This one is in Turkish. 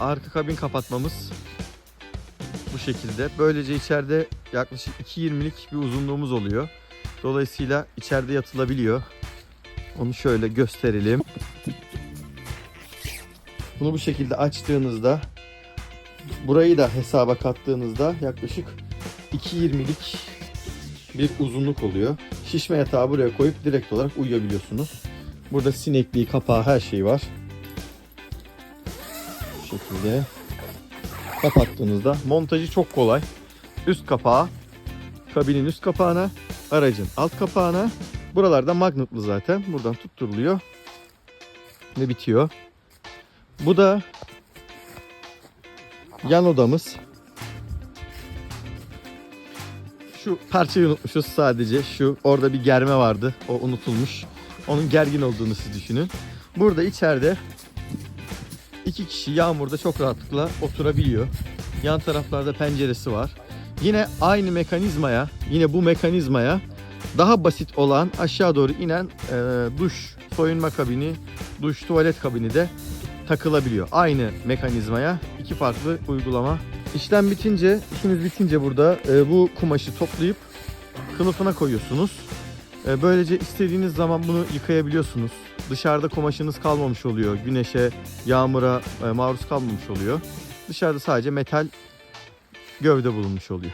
arka kabin kapatmamız bu şekilde. Böylece içeride yaklaşık 2.20'lik bir uzunluğumuz oluyor. Dolayısıyla içeride yatılabiliyor. Onu şöyle gösterelim. Bunu bu şekilde açtığınızda burayı da hesaba kattığınızda yaklaşık 2.20'lik bir uzunluk oluyor. Şişme yatağı buraya koyup direkt olarak uyuyabiliyorsunuz. Burada sinekliği, kapağı her şey var. Şekilde kapattığınızda montajı çok kolay. Üst kapağı, kabinin üst kapağına, aracın alt kapağına. Buralarda magnetlı zaten. Buradan tutturuluyor ve bitiyor. Bu da yan odamız. Şu parçayı unutmuşuz sadece. Şu orada bir germe vardı. O unutulmuş. Onun gergin olduğunu siz düşünün. Burada içeride iki kişi yağmurda çok rahatlıkla oturabiliyor. Yan taraflarda penceresi var. Yine aynı mekanizmaya, yine bu mekanizmaya daha basit olan aşağı doğru inen e, duş, soyunma kabini, duş, tuvalet kabini de takılabiliyor. Aynı mekanizmaya iki farklı uygulama. İşlem bitince, işiniz bitince burada e, bu kumaşı toplayıp kılıfına koyuyorsunuz. E, böylece istediğiniz zaman bunu yıkayabiliyorsunuz. Dışarıda kumaşınız kalmamış oluyor. Güneşe, yağmura e, maruz kalmamış oluyor. Dışarıda sadece metal gövde bulunmuş oluyor.